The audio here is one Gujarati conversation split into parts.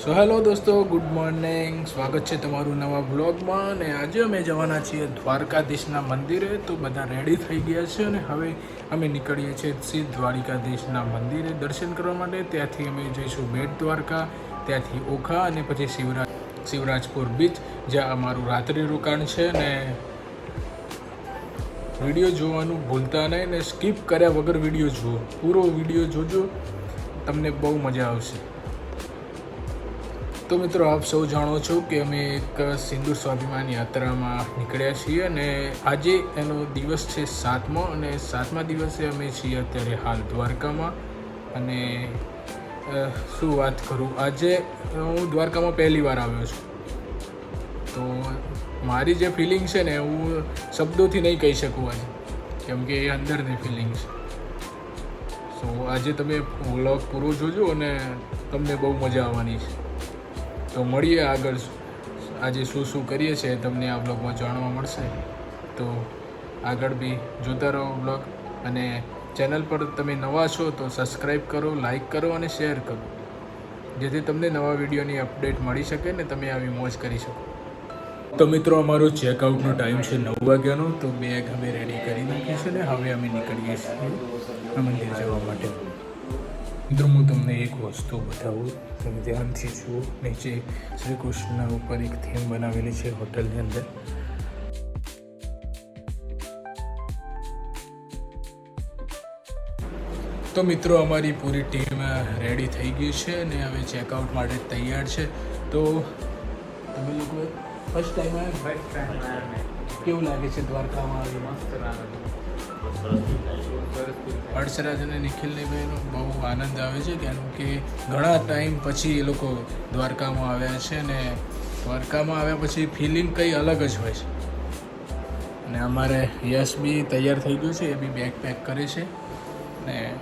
સો હેલો દોસ્તો ગુડ મોર્નિંગ સ્વાગત છે તમારું નવા બ્લોગમાં અને આજે અમે જવાના છીએ દ્વારકાધીશના મંદિરે. તો બધા રેડી થઈ ગયા છે અને હવે અમે નીકળીએ છીએ શ્રી દ્વારિકાધીશના મંદિરે દર્શન કરવા માટે. ત્યાંથી અમે જઈશું બેટ દ્વારકા, ત્યાંથી ઓખા અને પછી શિવરાજ શિવરાજપુર બીચ જ્યાં અમારું રાત્રિ રોકાણ છે અને વીડિયો જોવાનું ભૂલતા નહીં ને સ્કીપ કર્યા વગર વીડિયો જુઓ. પૂરો વીડિયો જોજો. તમને બહુ મજા આવશે. તો મિત્રો આપ સૌ જાણો છો કે અમે એક સિંદૂર સ્વાભિમાન યાત્રામાં નીકળ્યા છીએ અને આજે એનો દિવસ છે સાતમો અને સાતમા દિવસે અમે છીએ અત્યારે હાલ દ્વારકામાં. અને શું વાત કરું? આજે હું દ્વારકામાં પહેલી વાર આવ્યો છું. તો મારી જે ફિલિંગ છે ને, હું શબ્દોથી નહીં કહી શકું આજે. કેમ કે એ અંદરની ફિલિંગ છે. સો આજે તમે વ્લોગ પૂરો જોજો અને તમને બહુ મજા આવવાની છે. તો મળીએ આગળ આજે શું શું કરીએ છીએ તમને આ બ્લોગમાં જાણવા મળશે. તો આગળ બી જોતા રહો બ્લોગ અને ચેનલ પર તમે નવા છો તો સબસ્ક્રાઈબ કરો લાઈક કરો અને શેર કરો. જેથી તમને નવા વિડીયોની અપડેટ મળી શકે ને તમે આવી મોજ કરી શકો. તો મિત્રો, અમારો ચેકઆઉટનો ટાઈમ છે નવ વાગ્યાનો. તો બેગ અમે રેડી કરી નાખીશું ને હવે અમે નીકળીએ છીએ મંદિર જવા માટે. મિત્રો હું તમને એક વસ્તુ બતાવું. તમે ધ્યાનથી જુઓ નીચે શ્રી કૃષ્ણ ઉપર એક થીમ બનાવેલી છે હોટલની અંદર. તો મિત્રો અમારી પૂરી ટીમ રેડી થઈ ગઈ છે અને હવે ચેકઆઉટ માટે તૈયાર છે. તો તમે લોકો ફર્સ્ટ ટાઈમ આવ્યા? કેવું લાગે છે દ્વારકામાં? આવીને હર્ષરાજ અને નિખિલની બહેનો બહુ આનંદ આવે છે કેમ કે ઘણા ટાઈમ પછી એ લોકો દ્વારકામાં આવ્યા છે અને દ્વારકામાં આવ્યા પછી ફિલિંગ કંઈ અલગ જ હોય છે. અને અમારે યશ બી તૈયાર થઈ ગયું છે, એ બી બેગ પેક કરે છે. ને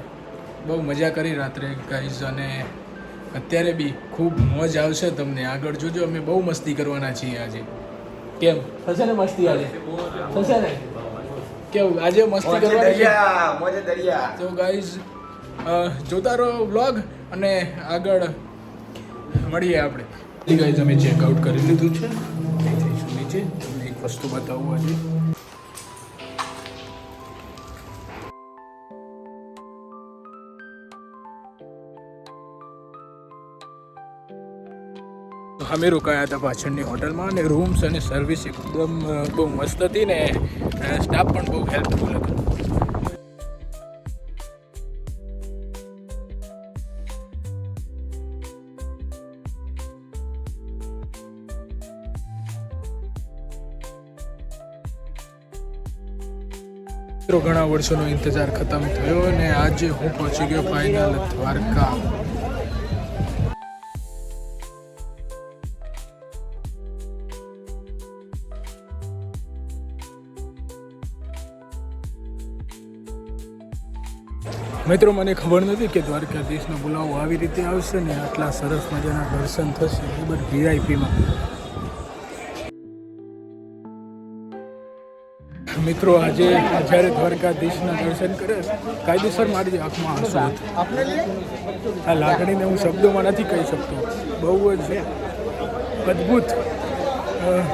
બહુ મજા કરી રાત્રે ગાઈઝ અને અત્યારે બી ખૂબ મોજ આવશે તમને. આગળ જોજો, અમે બહુ મસ્તી કરવાના છીએ આજે. કેમ? થશે ને મસ્તી આજે? થશે ને? કેવું? આજે મસ્તી કરવાની મોજે દરિયા. તો ગાઈઝ જોતા રહો વ્લોગ અને આગળ મળીએ આપણે. ગાઈઝ અમે ચેકઆઉટ કરી લીધું છે. જઈશું નીચે તમને એક વસ્તુ બતાવું આજે. અમે રોકાયા હતા પાછળની હોટલમાં અને રૂમ્સ અને સર્વિસ એકદમ બહુ મસ્ત હતી ને. સ્ટાફ પણ બહુ હેલ્પફુલ હતો. ઘણા વર્ષોનો ઇંતજાર ખતમ થયો અને આજે હું પહોંચી ગયો ફાઇનલ દ્વારકા. મિત્રો, મને ખબર નથી કે દ્વારકાધીશનો બોલાવો આવી રીતે આવશે ને આટલા સરસ મજાના દર્શન થશે એ વીઆઈપીમાં મિત્રો, આજે જ્યારે દ્વારકાધીશના દર્શન કરે, કાયદેસર મારી આંખમાં આંસુ આ લાગણીને હું શબ્દોમાં નથી કહી શકતો. બહુ જ અદ્ભુત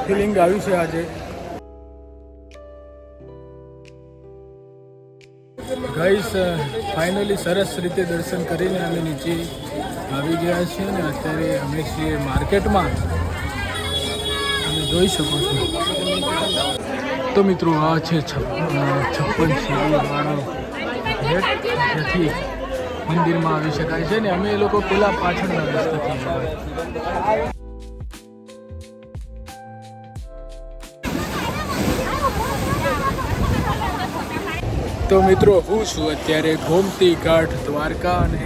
ફિલિંગ આવી છે આજે. ગાઈસ ફાઇનલી સરસ રીતે દર્શન કરીને અમે નીચે આવી ગયા છીએ અને અત્યારે અમે છીએ માર્કેટમાં. તમે જોઈ શકો છો. તો મિત્રો, આ છે છપ્પન સીડીવાળો ગેટ જ્યાંથી મંદિરમાં આવી શકાય છે ને અમે એ લોકો પેલા પાછળના રસ્તાથી તો મિત્રો, હું છું અત્યારે ગોમતી ઘાટ, દ્વારકા અને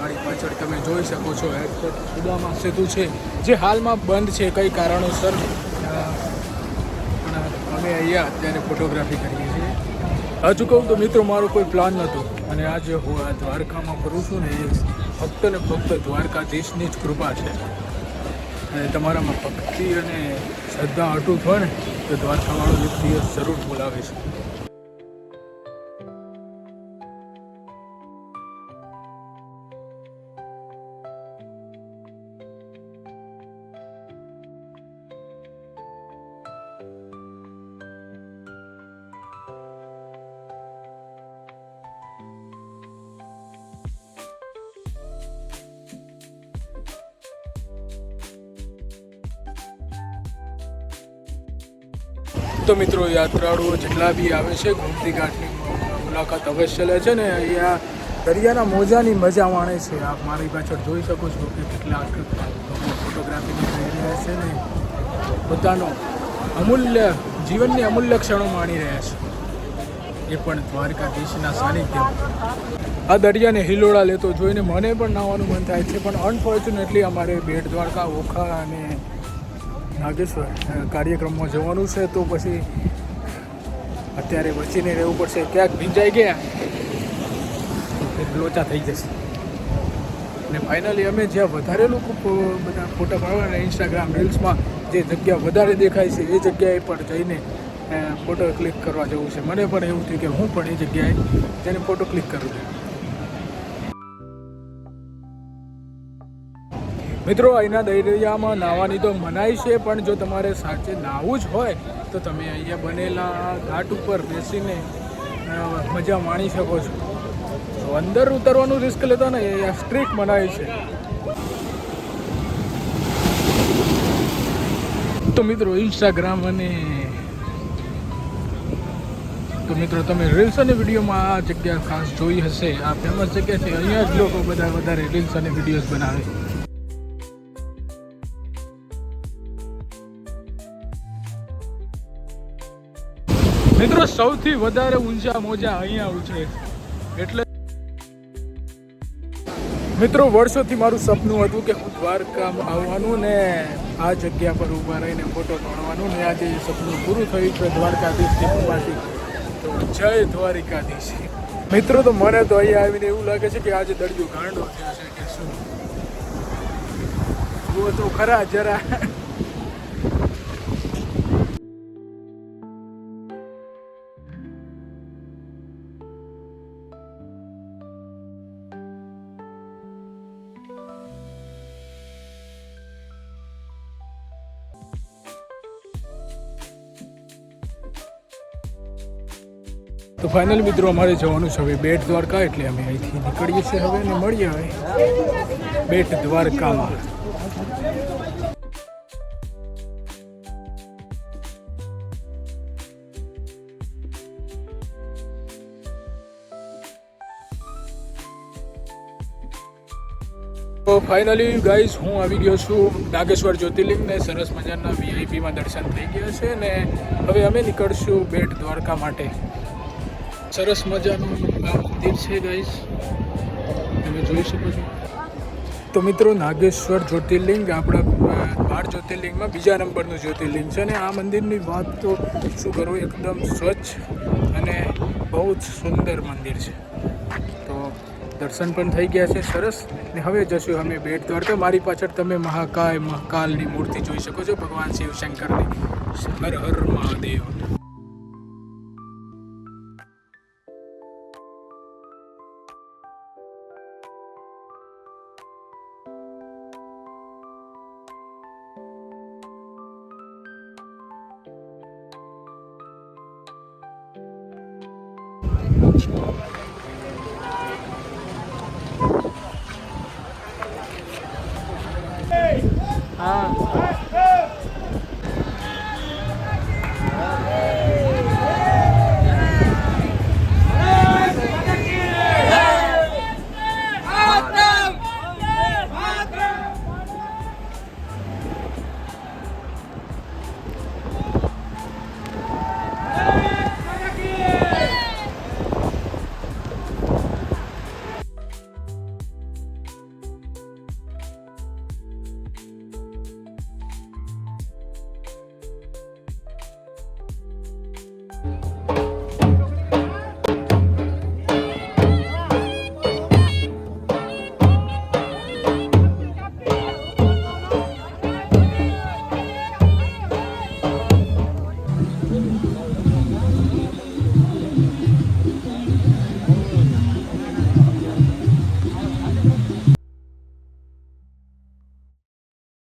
મારી પાછળ તમે જોઈ શકો છો એરપોર્ટ સુદામા સેતુ છે, જે હાલમાં બંધ છે કઈ કારણોસર. પણ અમે અહીંયા અત્યારે ફોટોગ્રાફી કરીએ છીએ. હજુ કહું તો મિત્રો, મારો કોઈ પ્લાન નહોતો અને આજે હું આ દ્વારકામાં ફરું છું ને, એ ફક્ત ને ફક્ત દ્વારકાધીશની જ કૃપા છે. અને તમારામાં ભક્તિ અને શ્રદ્ધા અટૂટ હોય ને, તો દ્વારકાવાળો દિવસ જરૂર બોલાવે છે. તો મિત્રો, યાત્રાળુઓ જેટલા બી આવે છે, ગોમતી ઘાટની મુલાકાત અવશ્ય લે છે ને અહીંયા દરિયાના મોજાની મજા માણે છે. આપ મારી પાછળ જોઈ શકો છો કે કેટલા ફોટોગ્રાફી થઈ રહ્યા છે ને. પોતાનો અમૂલ્ય, જીવનની અમૂલ્ય ક્ષણો માણી રહ્યા છે. એ પણ દ્વારકાધીશના સાનિધ્ય આ દરિયાને હિલોળા લેતો જોઈને મને પણ નાહવાનું મન થાય છે, પણ અનફોર્ચ્યુનેટલી અમારે બેટ દ્વારકા, ઓખા અને નાગેશ્વર કાર્યક્રમમાં જવાનું છે તો પછી અત્યારે બચીને રહેવું પડશે. ક્યાંક ભીંજાઈ ગયા લોચા થઈ જશે. અને ફાઇનલી અમે જ્યાં વધારે લોકો બધા ફોટા પાડવાના ઇન્સ્ટાગ્રામ રીલ્સમાં જે જગ્યા વધારે દેખાય છે એ જગ્યાએ પણ જઈને ફોટો ક્લિક કરવા જવું છે. મને પણ એવું થયું કે હું પણ એ જગ્યાએ જઈને ફોટો ક્લિક કરું છું. મિત્રો, અહીંના દરિયામાં નાહવાની તો મનાઈ છે, પણ જો તમારે સાચે નાહવું જ હોય, તો તમે અહીંયા બનેલા ઘાટ ઉપર બેસીને મજા માણી શકો છો. અંદર ઉતરવાનું રિસ્ક લેતા ને એ સ્ટ્રીક મનાય છે. તો મિત્રો ઇન્સ્ટાગ્રામ અને, તો મિત્રો, તમે રીલ્સ અને વિડીયોમાં આ જગ્યા ખાસ જોઈ હશે. આ ફેમસ જગ્યા છે, અહીંયા જ લોકો બધા વધારે રીલ્સ અને વિડીયોઝ બનાવે સૌથી વધારે ઊંચા મોજા અહીંયા ઉછળે એટલે મિત્રો, વર્ષોથી મારું સપનું હતું કે હું દ્વારકામાં આવવાનું ને આ જગ્યા પર ઊભા રહીને ફોટો પાડવાનું ને આજે સપનું પૂરું થયું છે દ્વારકાધીશની કૃપાથી. તો જય દ્વારિકાધીશ મિત્રો, તો મને તો અહીંયા આવીને એવું લાગે છે કે આજે દરિયો ગાંડો થયો છે કે શું? જુઓ તો ખરા, જરા તો ફાઇનલ મિત્રો, અમારે જવાનું છે હવે બેટ દ્વારકા, એટલે અમે અહીંથી નીકળીએ છીએ હવે અને મળીએ હવે બેટ દ્વારકામાં. તો ફાઇનલી ગાઈઝ હું આવી ગયો છું નાગેશ્વર જ્યોતિર્લિંગને સરસ મજાના વીઆઈપીમાં દર્શન થઈ ગયા છે ને હવે અમે નીકળશું બેટ દ્વારકા માટે. સરસ મજાનું આ મંદિર છે ગાઈસ તમે જોઈ શકો છો. તો મિત્રો, નાગેશ્વર જ્યોતિર્લિંગ, આપણા બાર જ્યોતિર્લિંગમાં બીજા નંબરનું જ્યોતિર્લિંગ છે અને આ મંદિરની વાત તો શું કરું, એકદમ સ્વચ્છ અને બહુ જ સુંદર મંદિર છે. તો દર્શન પણ થઈ ગયા છે, સરસ. ને હવે જશું અમે બેટ દ્વારકા. મારી પાછળ તમે મહાકાય, મહાકાલની મૂર્તિ જોઈ શકો છો, ભગવાન શિવશંકરની હર હર મહાદેવ. હા